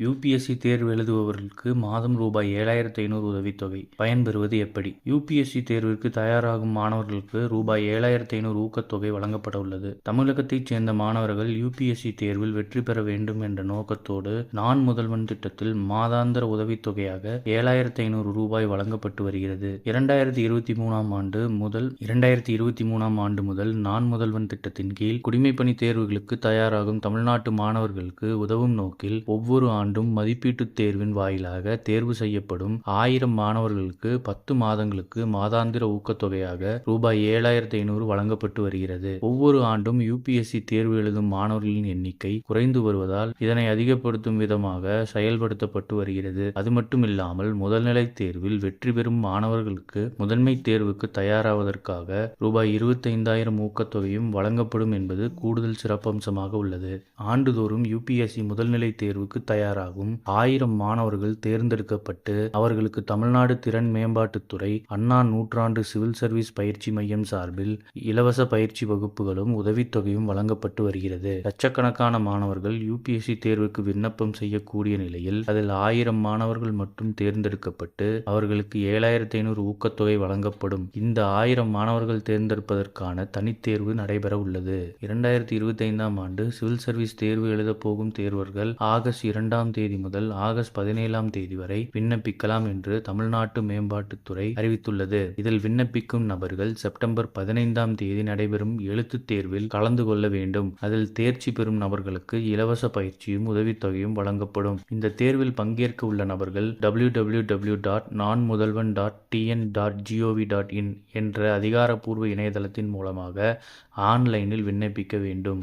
UPSC தேர்வு எழுதுபவர்களுக்கு மாதம் ரூபாய் ஏழாயிரத்து ஐநூறு உதவித்தொகை பயன்பெறுவது எப்படி? யூபிஎஸ்சி தேர்விற்கு தயாராகும் மாணவர்களுக்கு ரூபாய் ஏழாயிரத்து ஐநூறு ஊக்கத்தொகை வழங்கப்பட உள்ளது தமிழகத்தைச் சேர்ந்த மாணவர்கள் யூபிஎஸ்சி தேர்வில் வெற்றி பெற வேண்டும் என்ற நோக்கத்தோடு நான் முதல்வன் திட்டத்தில் மாதாந்திர உதவித்தொகையாக ஏழாயிரத்து ஐநூறு ரூபாய் வழங்கப்பட்டு வருகிறது. இரண்டாயிரத்தி இருபத்தி மூணாம் ஆண்டு முதல் இரண்டாயிரத்தி இருபத்தி மூணாம் ஆண்டு முதல் நான் முதல்வன் திட்டத்தின் கீழ் குடிமைப்பணி தேர்வுகளுக்கு தயாராகும் தமிழ்நாட்டு மாணவர்களுக்கு உதவும் நோக்கில் ஒவ்வொரு ஆண்டும் மதிப்பீட்டுத் தேர்வின் வாயிலாக தேர்வு செய்யப்படும் ஆயிரம் மாணவர்களுக்கு பத்து மாதங்களுக்கு மாதாந்திர ஊக்கத்தொகையாக ரூபாய் ஏழாயிரத்தி ஐநூறு வழங்கப்பட்டு வருகிறது. ஒவ்வொரு ஆண்டும் யூபிஎஸ்சி தேர்வு எழுதும் மாணவர்களின் எண்ணிக்கை குறைந்து வருவதால் இதனை அதிகப்படுத்தும் விதமாக செயல்படுத்தப்பட்டு வருகிறது. அது மட்டுமில்லாமல் முதல்நிலை தேர்வில் வெற்றி பெறும் மாணவர்களுக்கு முதன்மை தேர்வுக்கு தயாராவதற்காக ரூபாய் இருபத்தைந்தாயிரம் ஊக்கத்தொகையும் வழங்கப்படும் என்பது கூடுதல் சிறப்பம்சமாக உள்ளது. ஆண்டுதோறும் யூபிஎஸ்சி முதல்நிலை தேர்வுக்கு தயார் தயாராகும் ஆயிரம் மாணவர்கள் தேர்ந்தெடுக்கப்பட்டு அவர்களுக்கு தமிழ்நாடு திறன் மேம்பாட்டுத்துறை அண்ணா நூற்றாண்டு சிவில் சர்வீஸ் பயிற்சி மையம் சார்பில் இலவச பயிற்சி வகுப்புகளும் உதவித்தொகையும் வழங்கப்பட்டு வருகிறது. லட்சக்கணக்கான மாணவர்கள் யூபிஎஸ்சி தேர்வுக்கு விண்ணப்பம் செய்யக்கூடிய நிலையில் அதில் ஆயிரம் மாணவர்கள் மட்டும் தேர்ந்தெடுக்கப்பட்டு அவர்களுக்கு ஏழாயிரத்தி ஐநூறு ஊக்கத்தொகை வழங்கப்படும். இந்த ஆயிரம் மாணவர்கள் தேர்ந்தெடுப்பதற்கான தனித்தேர்வு நடைபெற உள்ளது. இரண்டாயிரத்தி இருபத்தி ஐந்தாம் ஆண்டு சிவில் சர்வீஸ் தேர்வு எழுதப் போகும் தேர்வர்கள் ஆகஸ்ட் இரண்டாம் தேதி முதல் ஆகஸ்ட் பதினேழாம் தேதி வரை விண்ணப்பிக்கலாம் என்று தமிழ்நாட்டு மேம்பாட்டுத்துறை அறிவித்துள்ளது. இதில் விண்ணப்பிக்கும் நபர்கள் செப்டம்பர் பதினைந்தாம் தேதி நடைபெறும் எழுத்துத் தேர்வில் கலந்து கொள்ள வேண்டும். அதில் தேர்ச்சி பெறும் நபர்களுக்கு இலவச பயிற்சியும் உதவித்தொகையும் வழங்கப்படும். இந்த தேர்வில் பங்கேற்க உள்ள நபர்கள் W W W dot Naan Mudhalvan dot TN dot GOV dot in என்ற அதிகாரப்பூர்வ இணையதளத்தின் மூலமாக ஆன்லைனில் விண்ணப்பிக்க வேண்டும்.